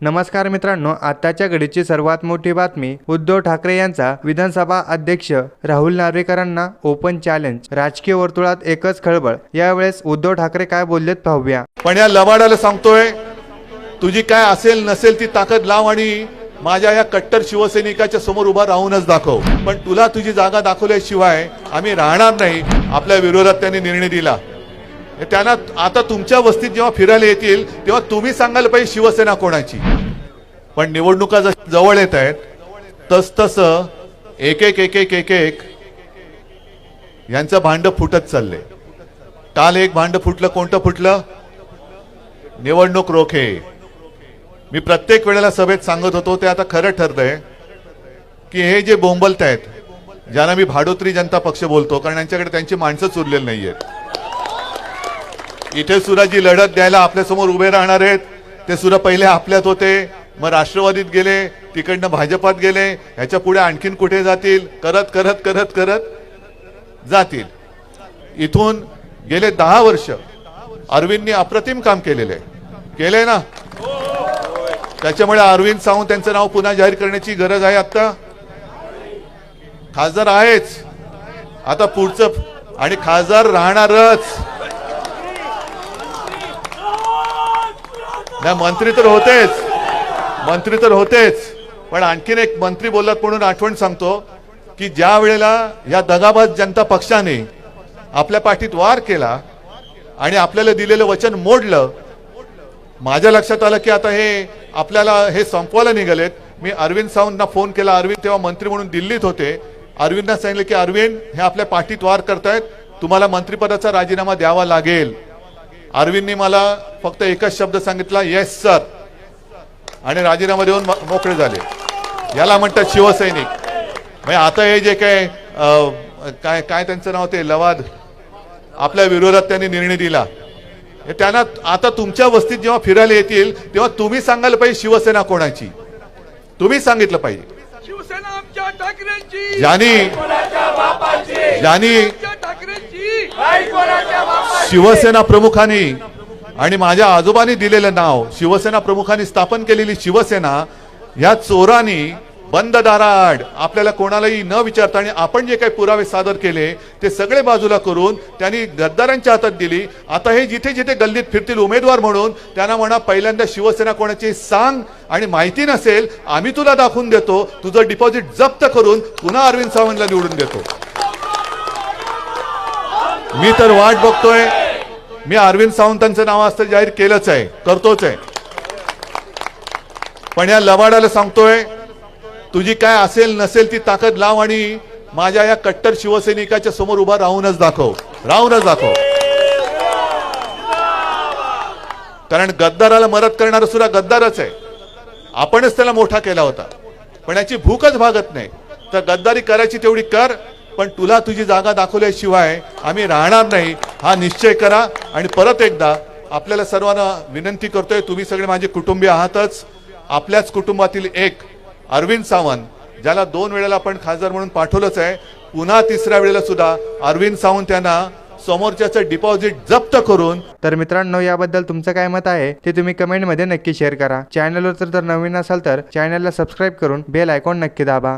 नमस्कार मित्रांनो आताच्या घडीची सर्वात मोठी बातमी उद्धव ठाकरे यांचा विधानसभा अध्यक्ष राहुल नार्वेकरांना ओपन चॅलेंज राजकीय वर्तुळात एकच खळबळ. यावेळेस उद्धव ठाकरे काय बोललेत पाहूया. पण या लबाडाला सांगतोय तुझी काय असेल नसेल ती ताकद लाव आणि माझ्या या कट्टर शिवसैनिकाच्या समोर उभा राहूनच दाखव. पण तुला तुझी जागा दाखवल्याशिवाय आम्ही राहणार नाही आपल्या विरोधात त्यांनी निर्णय दिला. त्यांना आता तुमच्या वस्तीत जेव्हा फिरायला येतील तेव्हा तुम्ही सांगायला पाहिजे शिवसेना कोणाची. पण निवडणुका जश- जवळ येत आहेत तस तस एक एक एक एक एक एक यांचं भांड फुटत चाललंय. काल एक भांड फुटलं कोणतं फुटलं? निवडणूक रोखे. मी प्रत्येक वेळेला सभेत सांगत होतो ते आता खरं ठरलंय की हे जे बोंबलत आहेत ज्यांना मी भाडोत्री जनता पक्ष बोलतो कारण यांच्याकडे त्यांची माणसंच उरलेली आहेत इथे सुद्धा जी लढत द्यायला आपल्यासमोर उभे राहणार आहेत ते सुद्धा पहिले आपल्यात होते. मग राष्ट्रवादीत गेले तिकडनं भाजपात गेले ह्याच्या पुढे आणखीन कुठे जातील? करत करत करत करत जातील. इथून गेले दहा वर्ष अरविंदनी अप्रतिम काम केलेले. केले ना? त्याच्यामुळे अरविंद सावंत त्यांचं नाव पुन्हा जाहीर करण्याची गरज आहे आता खासदार आहेच. आता पुढचं आणि खासदार राहणारच. नाही मंत्री तर होतेच. मंत्री तर होतेच. पण आणखीन एक मंत्री बोललात म्हणून आठवण सांगतो की ज्या वेळेला या दगाबाज जनता पक्षाने आपल्या पाठीत वार केला आणि आपल्याला दिलेलं वचन मोडलं माझ्या लक्षात आलं की आता हे आपल्याला हे संपवायला निघालेत. मी अरविंद सावंतना फोन केला. अरविंद तेव्हा मंत्री म्हणून दिल्लीत होते. अरविंदना सांगितलं की अरविंद हे आपल्या पाठीत वार करतायत. तुम्हाला मंत्रिपदाचा राजीनामा द्यावा लागेल. अरविंदनी मला फक्त एकच शब्द सांगितला येस सर आणि राजीनामा देऊन मोकळे झाले. याला म्हणतात शिवसैनिक. म्हणजे आता हे जे काय काय काय त्यांचं नाव ते लवाद आपल्या विरोधात त्यांनी निर्णय दिला. हे त्यांना आता तुमच्या वस्तीत जेव्हा फिरायला येतील तेव्हा तुम्ही सांगायला पाहिजे शिवसेना कोणाची. तुम्ही सांगितलं पाहिजे. शिवसेना आमच्या ठाकरेंची. ज्यांनी ज्यांनी शिवसेना प्रमुखांनी आणि माझ्या आजोबांनी दिलेलं नाव शिवसेना प्रमुखांनी स्थापन केलेली शिवसेना या चोरांनी बंद दाराआड आपल्याला कोणालाही न विचारता आणि आपण जे काही पुरावे सादर केले ते सगळे बाजूला करून त्यांनी गद्दारांच्या हातात दिली. आता हे जिथे जिथे गल्लीत फिरतील उमेदवार म्हणून त्यांना म्हणा पहिल्यांदा शिवसेना कोणाची सांग आणि माहिती नसेल आम्ही तुला दाखवून देतो तुझं डिपॉझिट जप्त करून पुन्हा अरविंद सावंतला निवडून देतो. मी तर वाट बघतोय. मी अरविंद सावंतांचं नाव असतं जाहीर केलंच आहे करतोच आहे. पण या लबाडाला सांगतोय तुझी काय असेल नसेल ती ताकद लाव आणि माझ्या या कट्टर शिवसैनिकाच्या समोर उभा राहूनच दाखव राहूनच दाखव. कारण गद्दाराला मदत करणारा सुद्धा गद्दारच आहे. आपणच त्याला मोठा केला होता. पण याची भूकच भागत नाही. तर गद्दारी करायची तेवढी कर पण तुला तुझी जागा दाखवल्याशिवाय आम्ही राहणार नाही. हा निश्चय करा आणि परत एकदा आपल्याला सर्वांना विनंती करतोय तुम्ही सगळे माझे कुटुंबीय आहातच. आपल्याच कुटुंबातील एक अरविंद सावंत ज्याला दोन वेळेला आपण खासदार म्हणून पाठवलंच आहे. पुन्हा तिसऱ्या वेळेला सुद्धा अरविंद सावंत यांना समोरच्याचं डिपॉझिट जप्त करून तर मित्रांनो याबद्दल तुमचं काय मत आहे ते तुम्ही कमेंटमध्ये नक्की शेअर करा. चॅनलवर जर तर नवीन असाल तर चॅनलला सबस्क्राईब करून बेल आयकॉन नक्की दाबा.